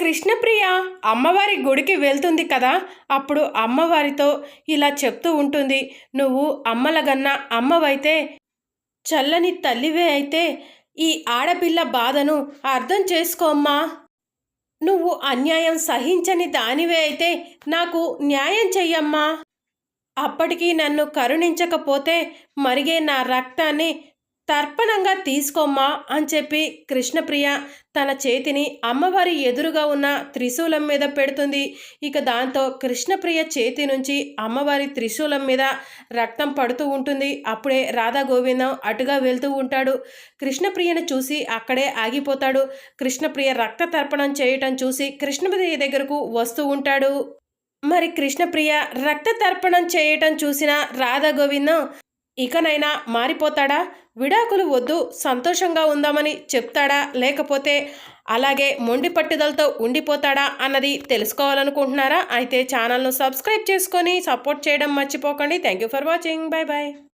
కృష్ణప్రియ అమ్మవారి గుడికి వెళ్తుంది కదా? అప్పుడు అమ్మవారితో ఇలా చెప్తూ ఉంటుంది. నువ్వు అమ్మలగన్న అమ్మవైతే చల్లని తల్లివే అయితే ఈ ఆడపిల్ల బాధను అర్థం చేసుకోమ్మా నువ్వు అన్యాయం సహించని దానివే అయితే నాకు న్యాయం చెయ్యమ్మా అప్పటికీ నన్ను కరుణించకపోతే మరిగే నా రక్తాన్ని తర్పణంగా తీసుకోమ్మా అని చెప్పి కృష్ణప్రియ తన చేతిని అమ్మవారి ఎదురుగా ఉన్న త్రిశూలం మీద పెడుతుంది. ఇక దాంతో కృష్ణప్రియ చేతి నుంచి అమ్మవారి త్రిశూలం మీద రక్తం పడుతూ ఉంటుంది. అప్పుడే రాధా గోవిందం అటుగా వెళ్తూ ఉంటాడు. కృష్ణప్రియను చూసి అక్కడే ఆగిపోతాడు. కృష్ణప్రియ రక్త తర్పణం చేయటం చూసి కృష్ణప్రియ దగ్గరకు వస్తూ ఉంటాడు. మరి కృష్ణప్రియ రక్త తర్పణం చేయటం చూసిన రాధా గోవిందం ఇకనైనా మారిపోతాడా? విడాకులు వద్దు సంతోషంగా ఉందామని చెప్తాడా? లేకపోతే అలాగే మొండి పట్టుదలతో ఉండిపోతాడా అన్నది తెలుసుకోవాలనుకుంటున్నారా? అయితే ఛానల్ను సబ్స్క్రైబ్ చేసుకొని సపోర్ట్ చేయడం మర్చిపోకండి. Thank you for watching. Bye bye